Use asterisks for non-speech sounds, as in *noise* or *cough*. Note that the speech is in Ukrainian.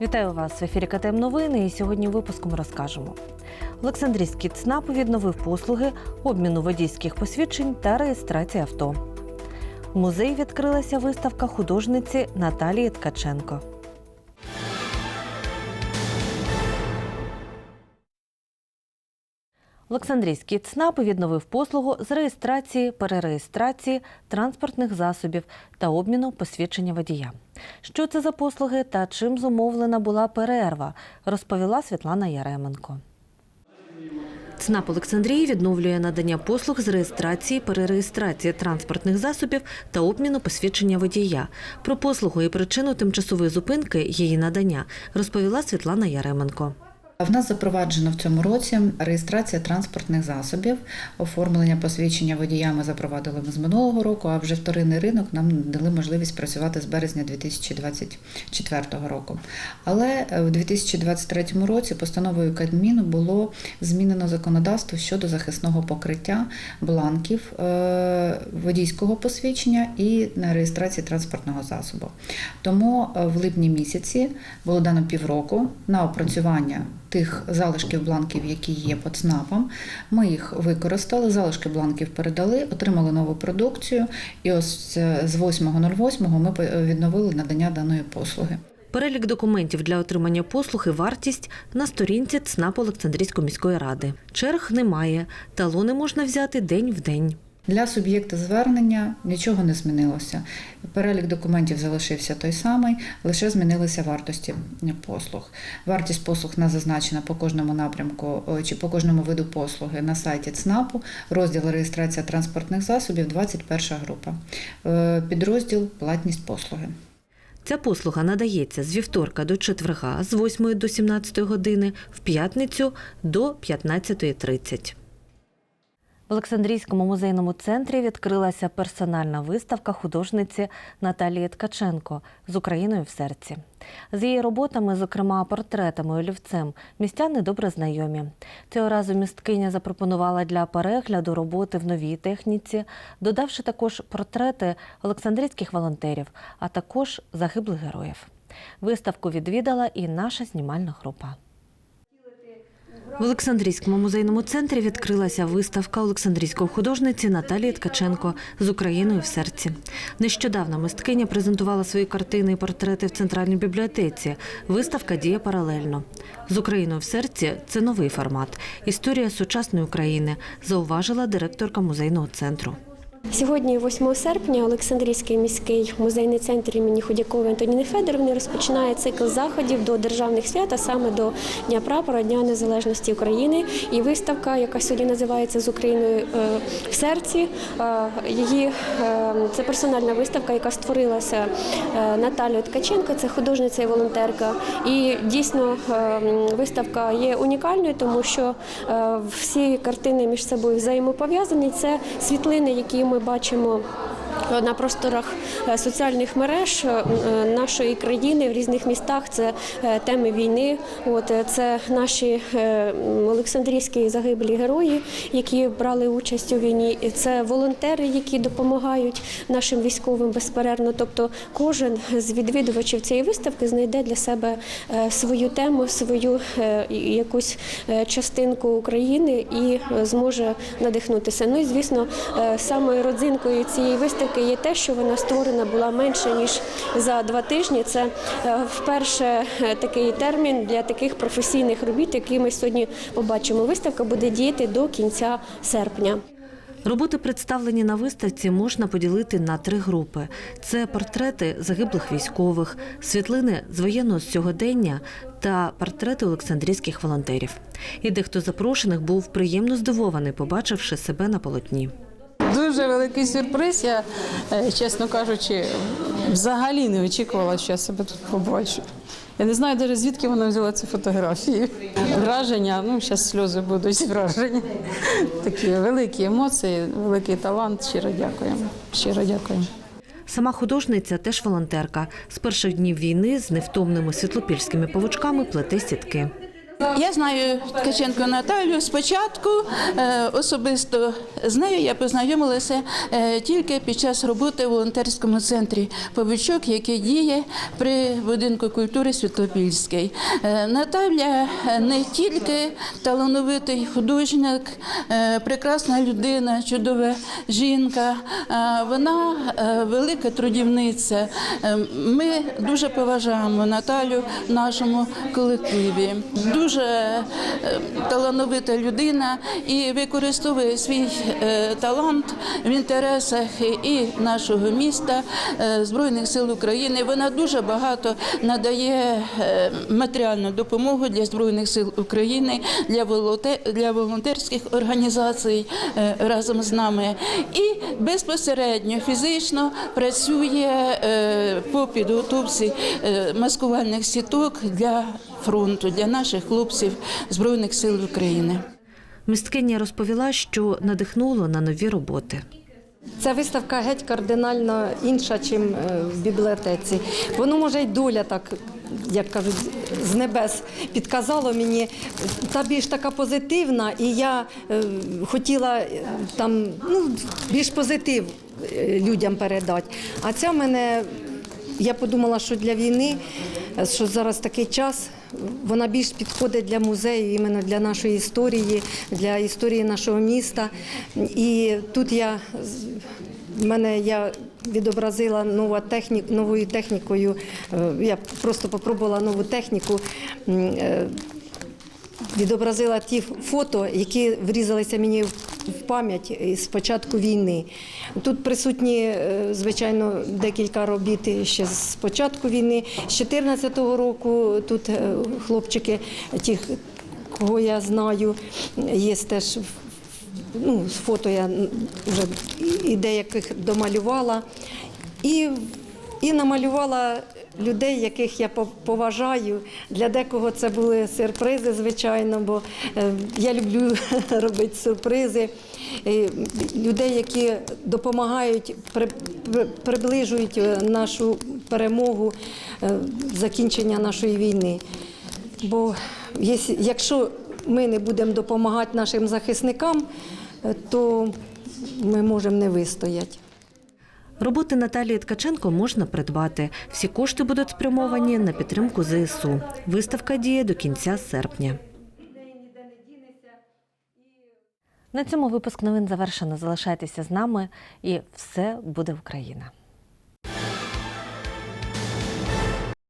Вітаю вас в ефірі КТМ Новини. І сьогодні випуском розкажемо. Олександрійський ЦНАП відновив послуги обміну водійських посвідчень та реєстрації авто. В музеї відкрилася виставка художниці Наталії Ткаченко. Олександрійський ЦНАП відновив послугу з реєстрації, перереєстрації транспортних засобів та обміну посвідчення водія. Що це за послуги та чим зумовлена була перерва, розповіла Світлана Яременко. ЦНАП Олександрії відновлює надання послуг з реєстрації, перереєстрації транспортних засобів та обміну посвідчення водія. Про послугу і причину тимчасової зупинки її надання розповіла Світлана Яременко. В нас запроваджено в цьому році реєстрація транспортних засобів, оформлення посвідчення водія ми з минулого року, а вже вторинний ринок нам дали можливість працювати з березня 2024 року. Але в 2023 році постановою Кабміну було змінено законодавство щодо захисного покриття бланків е, водійського посвідчення і на реєстрації транспортного засобу. Тому е, в липні місяці було дано півроку на опрацювання тих залишків бланків, які є під ЦНАПом. Ми їх використали, залишки бланків передали, отримали нову продукцію. І ось е, з 8.08 ми відновили надання даної послуги. Перелік документів для отримання послуг вартість на сторінці ЦНАП Олександрійської міської ради. Черг немає, талони можна взяти день в день. Для суб'єкта звернення нічого не змінилося. Перелік документів залишився той самий, лише змінилися вартості послуг. Вартість послуг не зазначена по кожному напрямку чи по кожному виду послуги на сайті ЦНАПу. Розділ реєстрація транспортних засобів, 21 група. Е, Підрозділ платність послуги. Ця послуга надається з вівторка до четверга з 8 до 17 години, в п'ятницю до 15.30. В Олександрійському музейному центрі відкрилася персональна виставка художниці Наталії Ткаченко з Україною в серці. З її роботами, зокрема портретами олівцем, містяни добре знайомі. Цього разу місткиня запропонувала для перегляду роботи в новій техніці, додавши також портрети олександрійських волонтерів, а також загиблих героїв. Виставку відвідала і наша знімальна група. В Олександрійському музейному центрі відкрилася виставка Олександрійської художниці Наталії Ткаченко з Україною в серці. Нещодавно мисткиня презентувала свої картини і портрети в центральній бібліотеці. Виставка діє паралельно. З Україною в серці це новий формат. Історія сучасної України, зауважила директорка музейного центру. Сьогодні, 8 серпня, Олександрійський міський музейний центр імені Худякової Антоніни Федоровни розпочинає цикл заходів до державних свят, а саме до Дня прапора, Дня Незалежності України. І виставка, яка сьогодні називається з Україною е, в серці. е, Її е, це персональна виставка, яка створилася Наталією Ткаченко, це художниця і волонтерка. І дійсно виставка є унікальною, тому що всі картини між собою взаємопов'язані. Це світлини, які ми бачимо. На просторах е, соціальних мереж е, е, нашої країни в різних містах це е, теми війни. От е, це наші е, Олександрійські загиблі герої, які брали участь у війні. Це волонтери, які допомагають нашим військовим безперервно. Тобто, кожен з відвідувачів цієї виставки знайде для себе е, свою тему, свою е, якусь е, частинку України і е, зможе надихнутися. Ну і звісно, е, самою родзинкою цієї виставки є те, що вона створена була менше ніж за два тижні. Це е, вперше е, такий термін для таких професійних робіт, які ми сьогодні побачимо. Виставка буде діяти до кінця серпня. Роботи, представлені на виставці, можна поділити на три групи: це портрети загиблих військових, світлини з воєнного сьогодення та портрети олександрійських волонтерів. І дехто запрошених був приємно здивований, побачивши себе на полотні. Дуже великий сюрприз. Я, е, чесно кажучи, взагалі не очікувала, що я себе тут побачу. Я не знаю навіть звідки вона взяла ці фотографії. Враження, ну зараз сльози будуть враження. Такі великі емоції, великий талант. Щиро дякуємо. Щиро дякуємо. Сама художниця теж волонтерка. З перших днів війни з невтомними світлопільськими павучками плете сітки. Я знаю Ткаченко Наталю спочатку. е, Особисто з нею я познайомилася е, тільки під час роботи в волонтерському центрі Побичок, який діє при будинку культури Світлопільський. Е, Наталя не тільки талановитий художник, прекрасна людина, чудова жінка. Вона велика трудівниця. Ми дуже поважаємо Наталю в нашому колективі. Дуже е, талановита людина і використовує свій е, талант в інтересах і нашого міста, е, Збройних сил України. Вона дуже багато надає матеріальну допомогу для Збройних сил України, для волонте- для волонтерських організацій разом з нами. І безпосередньо фізично працює по підготовці маскувальних сіток для фронту, для наших хлопців Збройних сил України. Мисткиня розповіла, що надихнуло на нові роботи. Ця виставка геть кардинально інша, ніж в бібліотеці. Воно може й доля так. Як кажуть, з небес підказало мені, та більш така позитивна, і я е, хотіла е, там ну, більш позитив е, людям передати. А ця мене, я подумала, що для війни, е, що зараз такий час, вона більш підходить для музею, іменно для нашої історії, для історії нашого міста. І тут я в мене я відобразила нова технік, новою технікою. е, Я просто попробувала нову техніку. е, Відобразила ті фото, які врізалися мені в в пам'ять з початку війни. Тут присутні, е, звичайно, декілька робіт ще з початку війни. З 2014 року тут е, хлопчики, ті, кого я знаю, є теж ну, фото я вже і деяких домалювала. І, і намалювала людей, яких я пов- поважаю. Для декого це були сюрпризи, звичайно, бо е, я люблю *laughs* робити сюрпризи. Людей, які допомагають, при- при- приближують е, нашу перемогу, е, закінчення нашої війни. Бо якщо ми не будемо допомагати нашим захисникам, то ми можемо не вистояти. Роботи Наталії Ткаченко можна придбати. Всі кошти будуть спрямовані на підтримку ЗСУ. Виставка діє до кінця серпня. На цьому випуск новин завершено. Залишайтеся з нами, і все буде Україна.